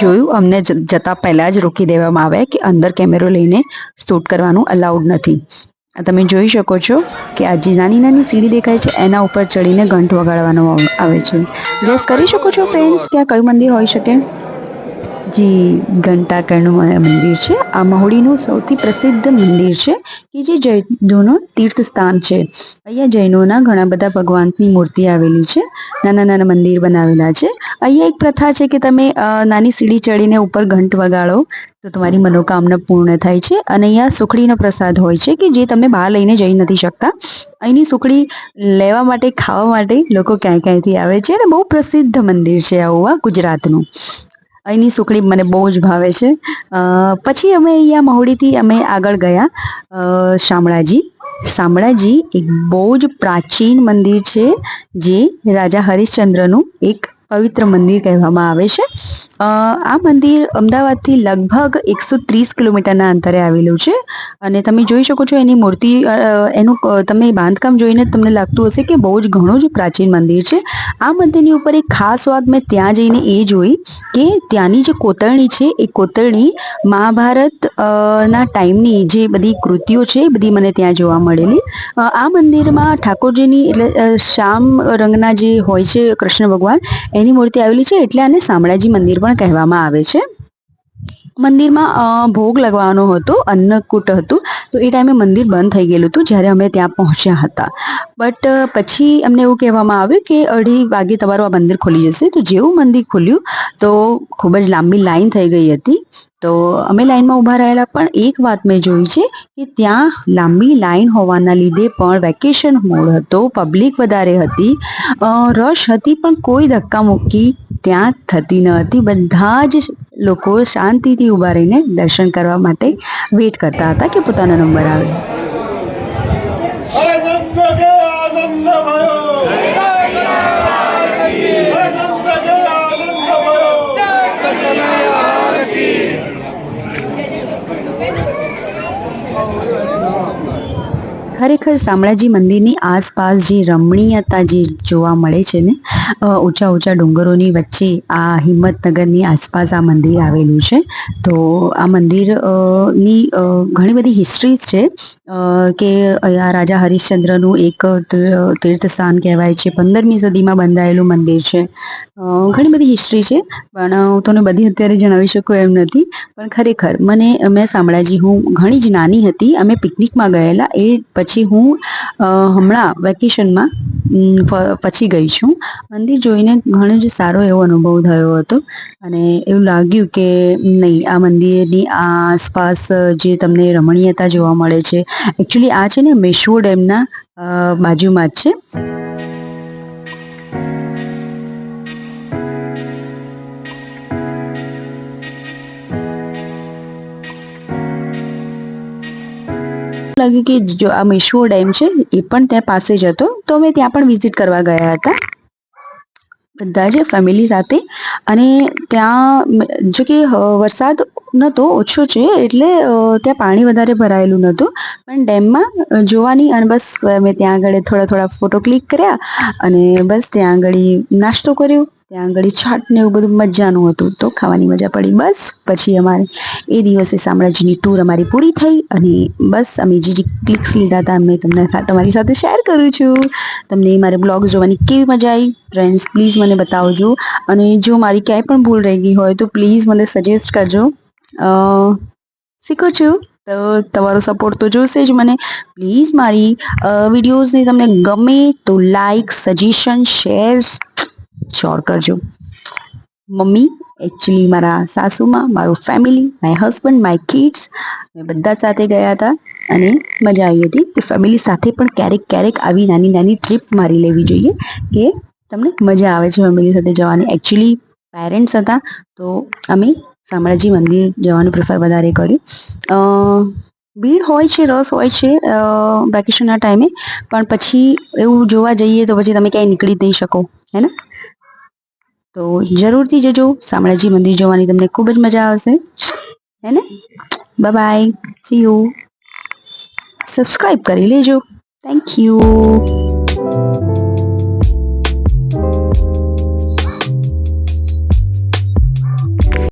જોયું, અમને જતા પહેલાં જ રોકી દેવામાં આવે કે અંદર કેમેરો લઈને શૂટ કરવાનું અલાઉડ નથી. તમે જોઈ શકો છો કે આ જે નાની નાની સીડી દેખાય છે, એના ઉપર ચડીને ઘંટ વગાડવાનો આવે છે. ગેસ કરી શકો છો ફ્રેન્ડ્સ કે આ કયું મંદિર હોઈ શકે? જી ઘંટાકર્ણનું મંદિર છે, આ મહુડીનું સૌથી પ્રસિદ્ધ મંદિર છે, કે જે જૈનોનું તીર્થ સ્થાન છે. અહીંયા જૈનોના ઘણા બધા ભગવાનની મૂર્તિ આવેલી છે, નાના નાના મંદિર બનાવેલા છે. અહીંયા એક પ્રથા છે કે તમે નાની સીડી ચડીને ઉપર ઘંટ વગાડો, તો તમારી મનોકામના પૂર્ણ થાય છે. અને અહીંયા સુખડીનો પ્રસાદ હોય છે કે જે તમે બહાર લઈને જઈ નથી શકતા. અહીંની સુખડી લેવા માટે, ખાવા માટે લોકો ક્યાંય ક્યાંયથી આવે છે અને બહુ પ્રસિદ્ધ મંદિર છે આવું ગુજરાતનું. અહીંની સુખડી મને બહુ જ ભાવે છે. પછી અમે અહીંયા મહુડીથી અમે આગળ ગયા. શામળાજી. શામળાજી એક બહુ જ પ્રાચીન મંદિર છે, જે રાજા હરિશ્ચંદ્રનું એક પવિત્ર મંદિર કહેવામાં આવે છે. આ મંદિર અમદાવાદથી લગભગ એકસો ત્રીસ કિલોમીટરના અંતરે આવેલું છે. અને તમે જોઈ શકો છો એની મૂર્તિ એનું તમે બાંધકામ જોઈને તમને લાગતું હશે કે બહુ જ ઘણું જ પ્રાચીન મંદિર છે. આ મંદિરની ઉપર એક ખાસ વાત મેં ત્યાં જઈને એ જોઈ કે ત્યાંની જે કોતરણી છે, એ કોતરણી મહાભારત ના ટાઈમની જે બધી કૃતિઓ છે, એ બધી મને ત્યાં જોવા મળેલી. આ મંદિરમાં ઠાકોરજીની એટલે શ્યામ રંગના જે હોય છે કૃષ્ણ ભગવાન એની મૂર્તિ આવેલી છે એટલે આને શામળાજી મંદિર પણ કહેવામાં આવે છે. મંદિરમાં ભોગ લગવાનો હતો, અન્નકૂટ હતું. તો એ ટાઈમે મંદિર બંધ થઈ ગયેલું હતું જ્યારે અમે ત્યાં પહોંચ્યા હતા. બટ પછી અમને એવું કહેવામાં આવ્યું કે અઢી વાગે તમારું આ મંદિર ખુલી જશે. તો જેવું મંદિર ખુલ્યું તો ખૂબ જ લાંબી લાઈન થઈ ગઈ હતી. તો અમે લાઈનમાં ઊભા રહેલા પણ એક વાત મેં જોઈ છે કે ત્યાં લાંબી લાઈન હોવાના લીધે પણ વેકેશન મોડ હતો, પબ્લિક વધારે હતી રશ હતી પણ કોઈ ધક્કા મૂકી ત્યાં થતી ન હતી. બધા જ લોકો શાંતિથી ઊભા રહીને દર્શન કરવા માટે વેટ કરતા હતા કે પોતાનો નંબર આવે. ખરેખર શામળાજી મંદિરની આસપાસ જે રમણીયતા જે જોવા મળે છે ને ઊંચા ઊંચા ડુંગરોની વચ્ચે આ હિંમતનગરની આસપાસ આ મંદિર આવેલું છે. તો આ મંદિરની ઘણી બધી હિસ્ટ્રીઝ છે. કે અહીંયા રાજા હરિશ્ચંદ્રનું એક તીર્થસ્થાન કહેવાય છે. પંદરમી સદીમાં બંધાયેલું મંદિર છે. ઘણી બધી હિસ્ટ્રી છે. પણ હું તમને બધી અત્યારે જણાવી શકું એમ નથી. પણ ખરેખર મને, મેં શામળાજી હું ઘણી જ નાની હતી. અમે પિકનિકમાં ગયેલા. એ પછી હું હમણાં વેકેશનમાં પછી ગઈ છું. મંદિર જોઈને ઘણો જ સારો એવો અનુભવ થયો હતો. અને એવું લાગ્યું કે નહીં, આ મંદિરની આસપાસ જે તમને રમણીયતા જોવા મળે છે. એકચ્યુઅલી આ છે ને મેશ્વો ડેમના બાજુમાં જ છે. લાગ્યું કે જો આ મેશ્વો ડેમ છે, એ પણ ત્યાં પાસે જ હતો. તો અમે ત્યાં પણ વિઝિટ કરવા ગયા હતા. બધા જ ફેમિલી સાથે. અને ત્યાં જો કે વરસાદ નહોતો ઓછો છે, એટલે ત્યાં પાણી વધારે ભરાયેલું નહોતું પણ ડેમમાં જોવાની અને બસ, અમે ત્યાં આગળ થોડા થોડા ફોટો ક્લિક કર્યા અને બસ ત્યાં આગળ નાસ્તો કર્યો. ત્યાં આગળ છાટ ને એવું બધું મજાનું હતું તો ખાવાની મજા પડી. બસ, પછી અમારે એ દિવસે શામળાજીની ટૂર અમારી પૂરી થઈ અને બસ અમે જે જે ક્લિક્સ લીધા હતા અમે તમને તમારી સાથે શેર કરું છું. તમને મારે બ્લોગ જોવાની કેવી મજા આવી? ફ્રેન્ડ્સ પ્લીઝ મને બતાવજો. અને જો મારી ક્યાંય પણ ભૂલ રહી ગઈ હોય તો પ્લીઝ મને સજેસ્ટ કરજો. શીખું છું. તો તમારો સપોર્ટ તો જોશે જ મને. પ્લીઝ મારી વિડીયોઝને તમને ગમે તો લાઈક સજેશન શેર્સ શ્યોર કરજો. મમ્મી એકચ્યુઅલી મારા સાસુમાં, મારું family my husband my kids અમે બધા સાથે ગયા હતા અને મજા આવી હતી કે ફેમિલી સાથે પણ ક્યારેક ક્યારેક આવી નાની નાની ટ્રીપ મારી લેવી જોઈએ કે તમને મજા આવે છે ફેમિલી સાથે જવાની. એકચ્યુઅલી પેરેન્ટ્સ હતા તો અમે શામળાજી મંદિર જવાનું પ્રિફર વધારે કર્યું. ભીડ હોય છે, રસ હોય છે વેકેશનના ટાઈમે પણ પછી એવું જોવા જઈએ તો પછી તમે ક્યાંય નીકળી જ નહીં શકો, હે ને? તો જરૂરથી જજો. શામળાજી મંદિર જોવાની તમને ખૂબ જ મજા આવશે. હે ને બાય સી યુ સબસ્ક્રાઈબ કરી લેજો. Thank you